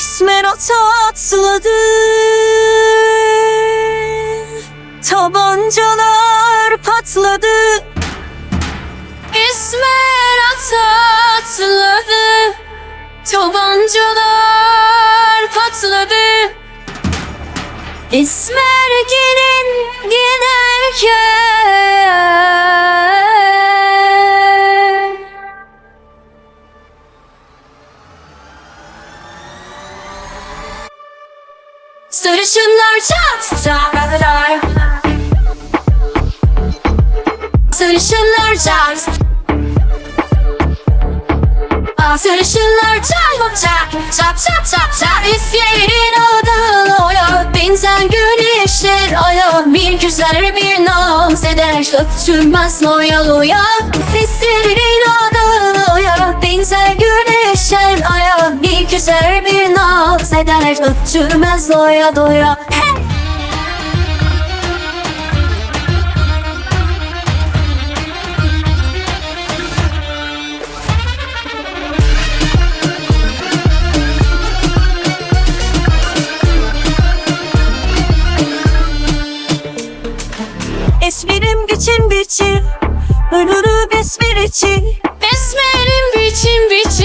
Esmer o tatlıdı Tabancalar patladı. Esmer o tatlıdı Tabancalar patladı. Esmer gelin giderken Sarışınlar çat çatlar. Sarışınlar çat. Sarışınlar çat çat çat çat çat çat. İsyerin adı oya Benzer güneşler aya. Bir güzel bir naz eder. Öptürmez loya loya. Seslerin eder Öptürmez loya doya. Hey! Esmerim biçim biçim Ölürü besmer için. Esmerim biçim biçim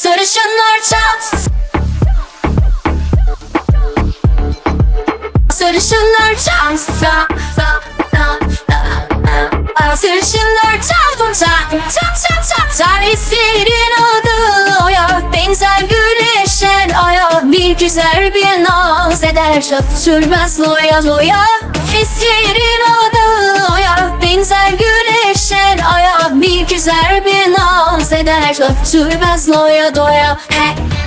Sarışınlar çat. Sarışınlar çat. Sa sa sa sa Sarışınlar çat. Çat çat çat çat. Tarihlerin adı oya. Benzer güneşler aya. Bir güzel bir naz eder. Öptürmez loya loya. Feslerin adı oya. Benzer güneşler aya. Bir güzel bir naz eder Öptürmez loya doya. Hey